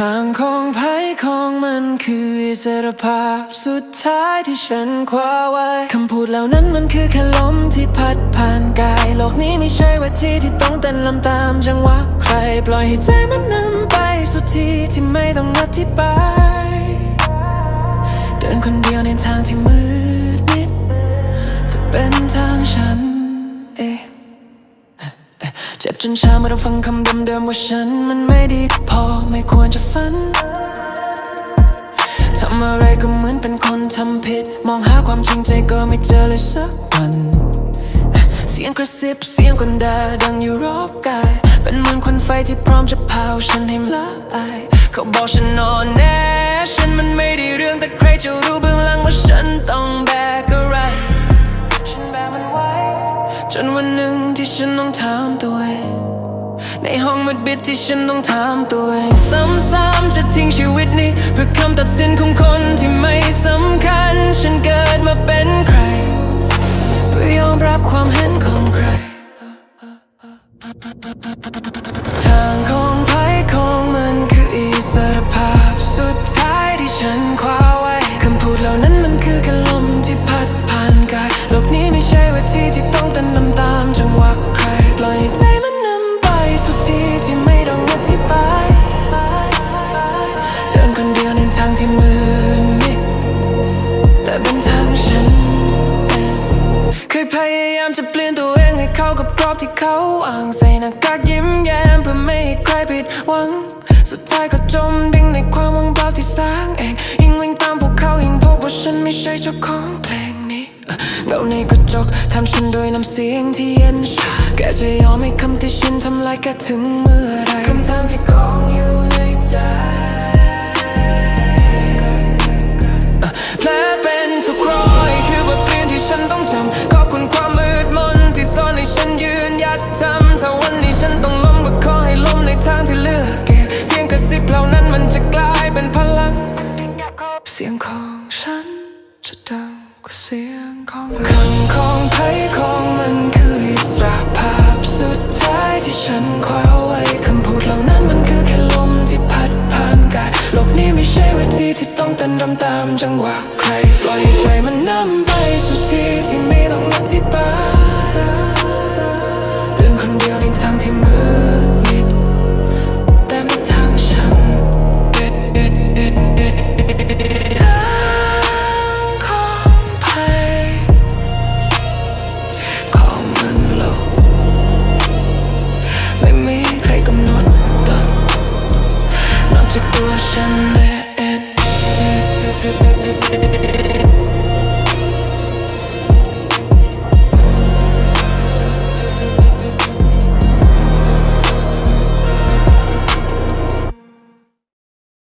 ทางของไพ่ของมันคืออิสรภาพสุดท้ายที่ฉันคว้าไว้ คำพูดเหล่านั้นมันคือแค่ลมที่พัดผ่านกาย โลกนี้ไม่ใช่ว่าที่ที่ต้องเต้นลำตามจังหวะใครปล่อยให้ใจมันนำไปสุดที่ที่ไม่ต้องอธิบาย เดินคนเดียวในทางที่มืดมิดแต่เป็นทางฉันเอง เจ็บจนช้าเมื่อต้องฟังคำเดิมๆว่าฉันมันไม่ดีพอไม่ควรจะฝันทำอะไรก็เหมือนเป็นคนทำผิด มองหาความจริงใจก็ไม่เจอเลยสักวัน เสียงกระซิบเสียงคนด่าดังอยู่รอบกาย เป็นเหมือนควันไฟที่พร้อมจะเผาฉันให้ละลาย เขาบอกฉันนอนแน่ฉันมันไม่ได้เรื่องแต่ใครจะรู้เบื้องหลังว่าฉันต้องแบกอะไร ฉันแบกมันไว้ จนวันหนึ่ง ที่ฉันต้องถามตัวเอง ในห้องมืดบิดที่ฉันต้องถามตัวเอง ซ้ำๆจะทิ้งชีวิตนี้ เพื่อคำตัดสินของคนที่ไม่สำคัญ ฉันเกิดมาเป็นใคร เพื่อยอมรับความเห็นของใครทาง พยายามจะเปลี่ยนตัวเองให้เข้ากับกรอบที่เขาวางใส่หน้ากากยิ้มแย้มเพื่อไม่ให้ใครผิดหวัง สุดท้ายก็จมดิ่งในความว่างเปล่าที่สร้างเอง ยิ่งวิ่งตามพวกเขายิ่งพบว่าฉันไม่ใช่เจ้าของเพลงนี้เอ่อเงาในกระจกทำฉันด้วยน้ำเสียงที่เย็นชาแกจะยอมให้คำที่ฉันทำลายแกถึงเมื่อไรคำถามที่กองอยู่ในใจ ฉันต้องล้มก็ขอให้ล้มในทางที่เลือกเก็บเสียงกระซิบเหล่านั้นมันจะกลายเป็นพลัง เสียงของฉันจะดังกว่าเสียงของคำของไพ่ของมันคืออิสระภาพสุดท้ายที่ฉันคว้าไว้คำพูดเหล่านั้นมันคือแค่ลมที่พัดผ่านกายโลกนี้ไม่ใช่เวทีที่ต้องเต้นรำตามจังหวะ Thank you.